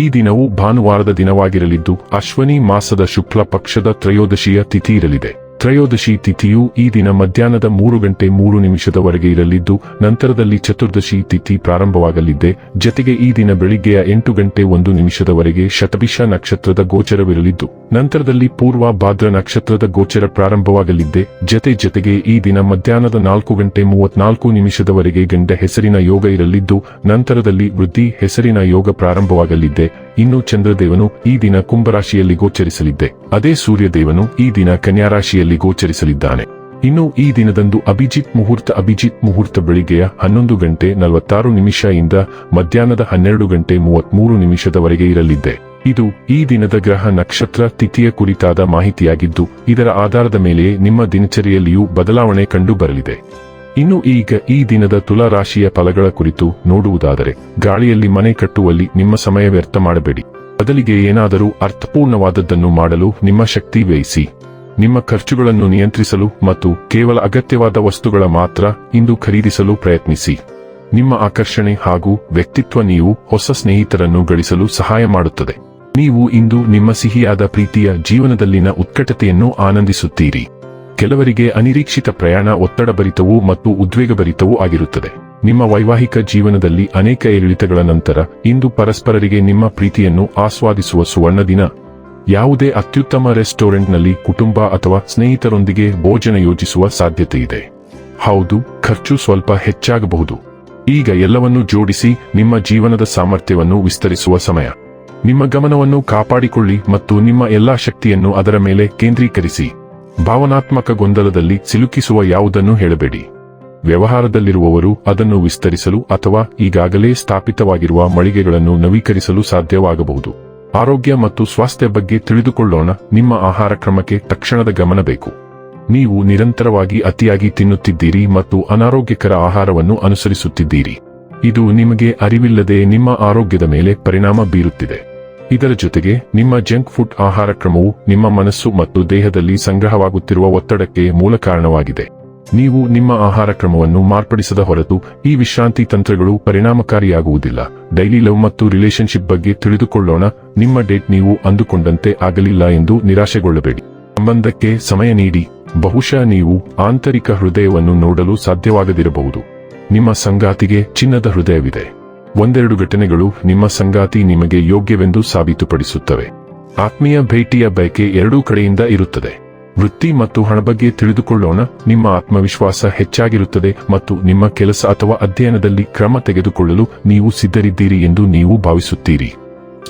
ಈ ದಿನವು ಭಾನುವಾರದ ದಿನವಾಗಿರಲಿದ್ದು ಅಶ್ವನಿ ಮಾಸದ ಶುಕ್ಲ ಪಕ್ಷದ ತ್ರಯೋದಶಿಯ ತಿಥಿ ಇರಲಿದೆ. ತ್ರಯೋದಶಿ ತಿಥಿಯು ಈ ದಿನ ಮಧ್ಯಾಹ್ನದ ಮೂರು ಗಂಟೆ ಮೂರು ನಿಮಿಷದವರೆಗೆ ಇರಲಿದ್ದು, ನಂತರದಲ್ಲಿ ಚತುರ್ದಶಿ ತಿಥಿ ಪ್ರಾರಂಭವಾಗಲಿದ್ದೆ. ಜತೆಗೆ ಈ ದಿನ ಬೆಳಿಗ್ಗೆಯ ಎಂಟು ಗಂಟೆ ಒಂದು ನಿಮಿಷದವರೆಗೆ ಶತಭಿಷ ನಕ್ಷತ್ರದ ಗೋಚರವಿರಲಿದ್ದು, ನಂತರದಲ್ಲಿ ಪೂರ್ವ ಭಾದ್ರ ನಕ್ಷತ್ರದ ಗೋಚರ ಪ್ರಾರಂಭವಾಗಲಿದ್ದೆ. ಜತೆ ಜತೆಗೆ ಈ ದಿನ ಮಧ್ಯಾಹ್ನದ ನಾಲ್ಕು ಗಂಟೆ ಮೂವತ್ನಾಲ್ಕು ನಿಮಿಷದವರೆಗೆ ಗಂಡ ಹೆಸರಿನ ಯೋಗ ಇರಲಿದ್ದು, ನಂತರದಲ್ಲಿ ವೃದ್ಧಿ ಹೆಸರಿನ ಯೋಗ ಪ್ರಾರಂಭವಾಗಲಿದ್ದೆ. ಇನ್ನು ಚಂದ್ರದೇವನು ಈ ದಿನ ಕುಂಭರಾಶಿಯಲ್ಲಿ ಗೋಚರಿಸಲಿದ್ದೆ. ಅದೇ ಸೂರ್ಯದೇವನು ಈ ದಿನ ಕನ್ಯಾ ರಾಶಿಯಲ್ಲಿ ಗೋಚರಿಸಲಿದ್ದಾನೆ. ಇನ್ನು ಈ ದಿನದಂದು ಅಭಿಜಿತ್ ಮುಹೂರ್ತ ಅಭಿಜಿತ್ ಮುಹೂರ್ತ ಬೆಳಿಗ್ಗೆಯ ಹನ್ನೊಂದು ಗಂಟೆ ನಲವತ್ತಾರು ನಿಮಿಷ ಇಂದ ಮಧ್ಯಾಹ್ನದ ಹನ್ನೆರಡು ಗಂಟೆ ಮೂವತ್ಮೂರು ನಿಮಿಷದವರೆಗೆ ಇರಲಿದ್ದೆ. ಇದು ಈ ದಿನದ ಗ್ರಹ ನಕ್ಷತ್ರ ತಿಥಿಯ ಕುರಿತಾದ ಮಾಹಿತಿಯಾಗಿದ್ದು, ಇದರ ಆಧಾರದ ಮೇಲೆಯೇ ನಿಮ್ಮ ದಿನಚರಿಯಲ್ಲಿಯೂ ಬದಲಾವಣೆ ಕಂಡು ಬರಲಿದೆ ಇನ್ನು ಈಗ ಈ ದಿನದ ತುಲಾ ರಾಶಿಯ ಫಲಗಳ ಕುರಿತು ನೋಡುವುದಾದರೆ, ಗಾಳಿಯಲ್ಲಿ ಮನೆ ಕಟ್ಟುವಲ್ಲಿ ನಿಮ್ಮ ಸಮಯ ವ್ಯರ್ಥ ಮಾಡಬೇಡಿ. ಬದಲಿಗೆ ಏನಾದರೂ ಅರ್ಥಪೂರ್ಣವಾದದ್ದನ್ನು ಮಾಡಲು ನಿಮ್ಮ ಶಕ್ತಿ ವ್ಯಯಿಸಿ. ನಿಮ್ಮ ಖರ್ಚುಗಳನ್ನು ನಿಯಂತ್ರಿಸಲು ಮತ್ತು ಕೇವಲ ಅಗತ್ಯವಾದ ವಸ್ತುಗಳ ಮಾತ್ರ ಇಂದು ಖರೀದಿಸಲು ಪ್ರಯತ್ನಿಸಿ. ನಿಮ್ಮ ಆಕರ್ಷಣೆ ಹಾಗೂ ವ್ಯಕ್ತಿತ್ವ ನೀವು ಹೊಸ ಸ್ನೇಹಿತರನ್ನು ಗಳಿಸಲು ಸಹಾಯ ಮಾಡುತ್ತದೆ. ನೀವು ಇಂದು ನಿಮ್ಮ ಸಿಹಿಯಾದ ಪ್ರೀತಿಯ ಜೀವನದಲ್ಲಿನ ಉತ್ಕಟತೆಯನ್ನು ಆನಂದಿಸುತ್ತೀರಿ. ಕೆಲವರಿಗೆ ಅನಿರೀಕ್ಷಿತ ಪ್ರಯಾಣ ಒತ್ತಡಭರಿತವೂ ಮತ್ತು ಉದ್ವೇಗಭರಿತವೂ ಆಗಿರುತ್ತದೆ. ನಿಮ್ಮ ವೈವಾಹಿಕ ಜೀವನದಲ್ಲಿ ಅನೇಕ ಏರಿಳಿತಗಳ ನಂತರ ಇಂದು ಪರಸ್ಪರರಿಗೆ ನಿಮ್ಮ ಪ್ರೀತಿಯನ್ನು ಆಸ್ವಾದಿಸುವ ಸುವರ್ಣ ದಿನ ಯಾವುದೇ ಅತ್ಯುತ್ತಮ ರೆಸ್ಟೋರೆಂಟ್ನಲ್ಲಿ ಕುಟುಂಬ ಅಥವಾ ಸ್ನೇಹಿತರೊಂದಿಗೆ ಭೋಜನ ಯೋಜಿಸುವ ಸಾಧ್ಯತೆ ಇದೆ ಹೌದು, ಖರ್ಚು ಸ್ವಲ್ಪ ಹೆಚ್ಚಾಗಬಹುದು. ಈಗ ಎಲ್ಲವನ್ನೂ ಜೋಡಿಸಿ ನಿಮ್ಮ ಜೀವನದ ಸಾಮರ್ಥ್ಯವನ್ನು ವಿಸ್ತರಿಸುವ ಸಮಯ. ನಿಮ್ಮ ಗಮನವನ್ನು ಕಾಪಾಡಿಕೊಳ್ಳಿ ಮತ್ತು ನಿಮ್ಮ ಎಲ್ಲಾ ಶಕ್ತಿಯನ್ನು ಅದರ ಮೇಲೆ ಕೇಂದ್ರೀಕರಿಸಿ. ಭಾವನಾತ್ಮಕ ಗೊಂದಲದಲ್ಲಿ ಸಿಲುಕಿಸುವ ಯಾವುದನ್ನು ಹೇಳಬೇಡಿ. ವ್ಯವಹಾರದಲ್ಲಿರುವವರು ಅದನ್ನು ವಿಸ್ತರಿಸಲು ಅಥವಾ ಈಗಾಗಲೇ ಸ್ಥಾಪಿತವಾಗಿರುವ ಮಳಿಗೆಗಳನ್ನು ನವೀಕರಿಸಲು ಸಾಧ್ಯವಾಗಬಹುದು. ಆರೋಗ್ಯ ಮತ್ತು ಸ್ವಾಸ್ಥ್ಯ ಬಗ್ಗೆ ತಿಳಿದುಕೊಳ್ಳೋಣ. ನಿಮ್ಮ ಆಹಾರ ಕ್ರಮಕ್ಕೆ ತಕ್ಷಣದ ಗಮನ ಬೇಕು. ನೀವು ನಿರಂತರವಾಗಿ ಅತಿಯಾಗಿ ತಿನ್ನುತ್ತಿದ್ದೀರಿ ಮತ್ತು ಅನಾರೋಗ್ಯಕರ ಆಹಾರವನ್ನು ಅನುಸರಿಸುತ್ತಿದ್ದೀರಿ. ಇದು ನಿಮಗೆ ಅರಿವಿಲ್ಲದೆ ನಿಮ್ಮ ಆರೋಗ್ಯದ ಮೇಲೆ ಪರಿಣಾಮ ಬೀರುತ್ತಿದೆ. ಇದರ ಜೊತೆಗೆ, ನಿಮ್ಮ ಜಂಕ್ ಫುಡ್ ಆಹಾರ ಕ್ರಮವು ನಿಮ್ಮ ಮನಸ್ಸು ಮತ್ತು ದೇಹದಲ್ಲಿ ಸಂಗ್ರಹವಾಗುತ್ತಿರುವ ಒತ್ತಡಕ್ಕೆ ಮೂಲ ಕಾರಣವಾಗಿದೆ. ನೀವು ನಿಮ್ಮ ಆಹಾರ ಕ್ರಮವನ್ನು ಮಾರ್ಪಡಿಸದ ಹೊರತು ಈ ವಿಶ್ರಾಂತಿ ತಂತ್ರಗಳು ಪರಿಣಾಮಕಾರಿಯಾಗುವುದಿಲ್ಲ. ಡೈಲಿ ಲವ್ ಮತ್ತು ರಿಲೇಶನ್ಶಿಪ್ ಬಗ್ಗೆ ತಿಳಿದುಕೊಳ್ಳೋಣ. ನಿಮ್ಮ ಡೇಟ್ ನೀವು ಅಂದುಕೊಂಡಂತೆ ಆಗಲಿಲ್ಲ ಎಂದು ನಿರಾಶೆಗೊಳ್ಳಬೇಡಿ. ಸಂಬಂಧಕ್ಕೆ ಸಮಯ ನೀಡಿ. ಬಹುಶಃ ನೀವು ಆಂತರಿಕ ಹೃದಯವನ್ನು ನೋಡಲು ಸಾಧ್ಯವಾಗದಿರಬಹುದು. ನಿಮ್ಮ ಸಂಗಾತಿಗೆ ಚಿನ್ನದ ಹೃದಯವಿದೆ. ಒಂದೆರಡು ಘಟನೆಗಳು ನಿಮ್ಮ ಸಂಗಾತಿ ನಿಮಗೆ ಯೋಗ್ಯವೆಂದು ಸಾಬೀತುಪಡಿಸುತ್ತವೆ. ಆತ್ಮೀಯ ಭೇಟಿಯ ಬಯಕೆ ಎರಡೂ ಕಡೆಯಿಂದ ಇರುತ್ತದೆ. ವೃತ್ತಿ ಮತ್ತು ಹಣ ಬಗ್ಗೆ ತಿಳಿದುಕೊಳ್ಳೋಣ. ನಿಮ್ಮ ಆತ್ಮವಿಶ್ವಾಸ ಹೆಚ್ಚಾಗಿರುತ್ತದೆ ಮತ್ತು ನಿಮ್ಮ ಕೆಲಸ ಅಥವಾ ಅಧ್ಯಯನದಲ್ಲಿ ಕ್ರಮ ತೆಗೆದುಕೊಳ್ಳಲು ನೀವು ಸಿದ್ಧರಿದ್ದೀರಿ ಎಂದು ನೀವು ಭಾವಿಸುತ್ತೀರಿ.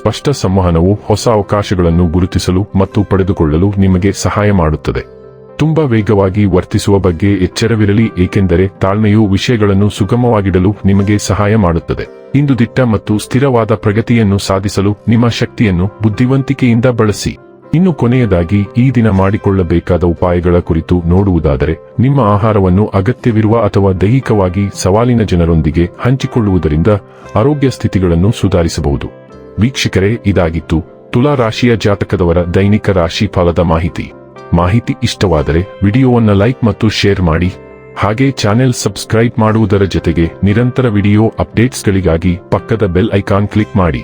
ಸ್ಪಷ್ಟ ಸಂವಹನವು ಹೊಸ ಅವಕಾಶಗಳನ್ನು ಗುರುತಿಸಲು ಮತ್ತು ಪಡೆದುಕೊಳ್ಳಲು ನಿಮಗೆ ಸಹಾಯ ಮಾಡುತ್ತದೆ. ತುಂಬಾ ವೇಗವಾಗಿ ವರ್ತಿಸುವ ಬಗ್ಗೆ ಎಚ್ಚರವಿರಲಿ, ಏಕೆಂದರೆ ತಾಳ್ಮೆಯು ವಿಷಯಗಳನ್ನು ಸುಗಮವಾಗಿಡಲು ನಿಮಗೆ ಸಹಾಯ ಮಾಡುತ್ತದೆ. ಇಂದು ದಿಟ್ಟ ಮತ್ತು ಸ್ಥಿರವಾದ ಪ್ರಗತಿಯನ್ನು ಸಾಧಿಸಲು ನಿಮ್ಮ ಶಕ್ತಿಯನ್ನು ಬುದ್ಧಿವಂತಿಕೆಯಿಂದ ಬಳಸಿ. ಇನ್ನು ಕೊನೆಯದಾಗಿ ಈ ದಿನ ಮಾಡಿಕೊಳ್ಳಬೇಕಾದ ಉಪಾಯಗಳ ಕುರಿತು ನೋಡುವುದಾದರೆ, ನಿಮ್ಮ ಆಹಾರವನ್ನು ಅಗತ್ಯವಿರುವ ಅಥವಾ ದೈಹಿಕವಾಗಿ ಸವಾಲಿನ ಜನರೊಂದಿಗೆ ಹಂಚಿಕೊಳ್ಳುವುದರಿಂದ ಆರೋಗ್ಯ ಸ್ಥಿತಿಗಳನ್ನು ಸುಧಾರಿಸಬಹುದು. ವೀಕ್ಷಕರೇ, ಇದಾಗಿತ್ತು ತುಲಾ ರಾಶಿಯ ಜಾತಕದವರ ದೈನಿಕ ರಾಶಿ ಫಲದ ಮಾಹಿತಿ. ಮಾಹಿತಿ ಇಷ್ಟವಾದರೆ ವಿಡಿಯೋವನ್ನು ಲೈಕ್ ಮತ್ತು ಶೇರ್ ಮಾಡಿ. ಹಾಗೆ ಚಾನೆಲ್ ಸಬ್ಸ್ಕ್ರೈಬ್ ಮಾಡುವುದರ ಜೊತೆಗೆ ನಿರಂತರ ವಿಡಿಯೋ ಅಪ್ಡೇಟ್ಸ್ಗಳಿಗಾಗಿ ಪಕ್ಕದ ಬೆಲ್ ಐಕಾನ್ ಕ್ಲಿಕ್ ಮಾಡಿ.